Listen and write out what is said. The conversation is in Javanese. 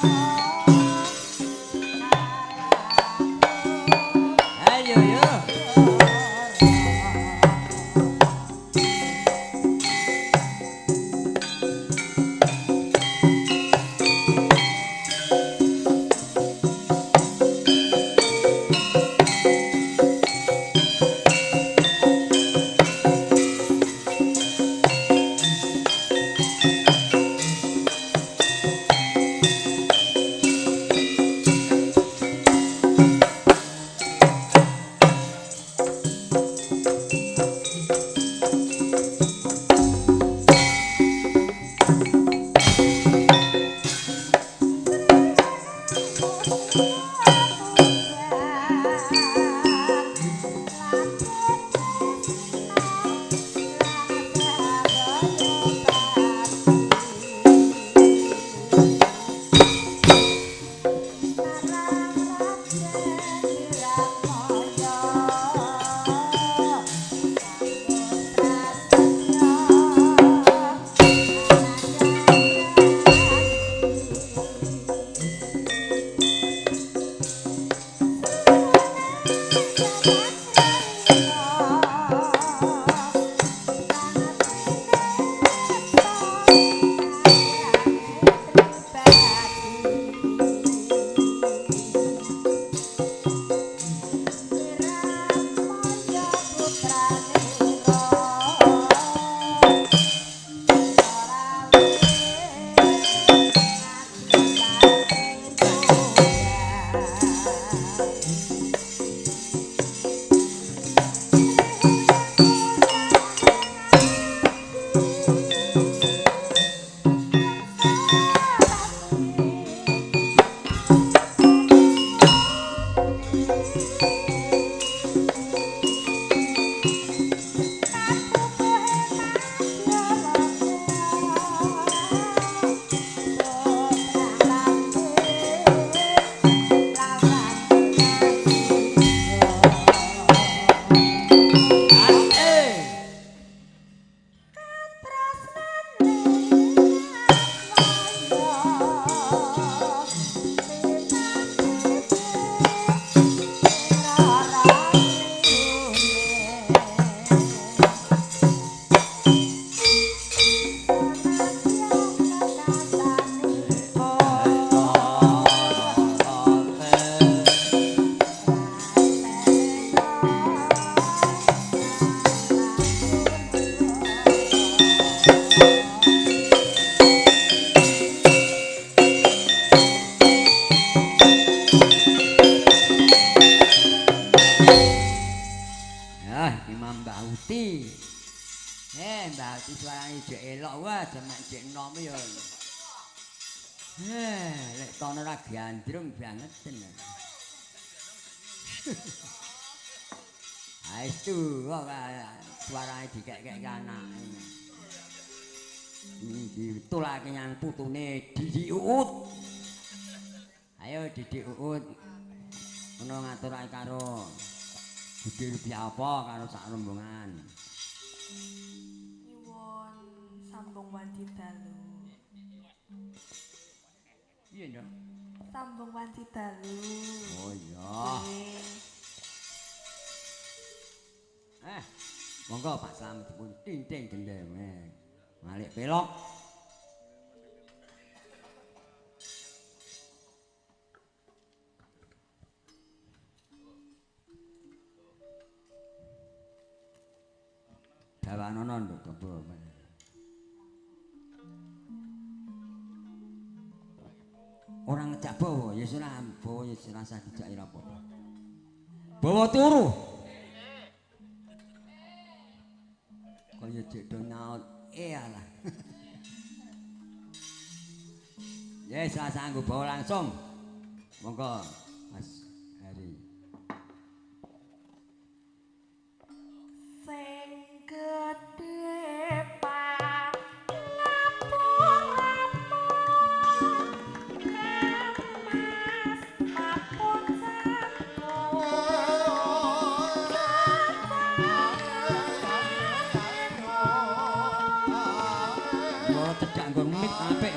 Oh. Gandrung banget tenan. Ha itu kok suarane dikek-kek anake. Ditulake nyang putune Didi Uut. Ayo Didi Uut. Ono ngaturake karo Budi rupiah apa karo sak rombongan. Sambung wanci dalu. Iya, Nduk. Sambung wanci dalu. Oh iya. Eh, monggo Pak Slamet pun tinting gendem. Eh. Malik pelok. Dawanono nduk kebo. Orang ngejak bawa, ya sudah bawa ya serasa dijak ira apa. Bawa turu. Kaya cek do nyaut, eh alah. ya salah sanggup bawa langsung. Monggo Mas เป็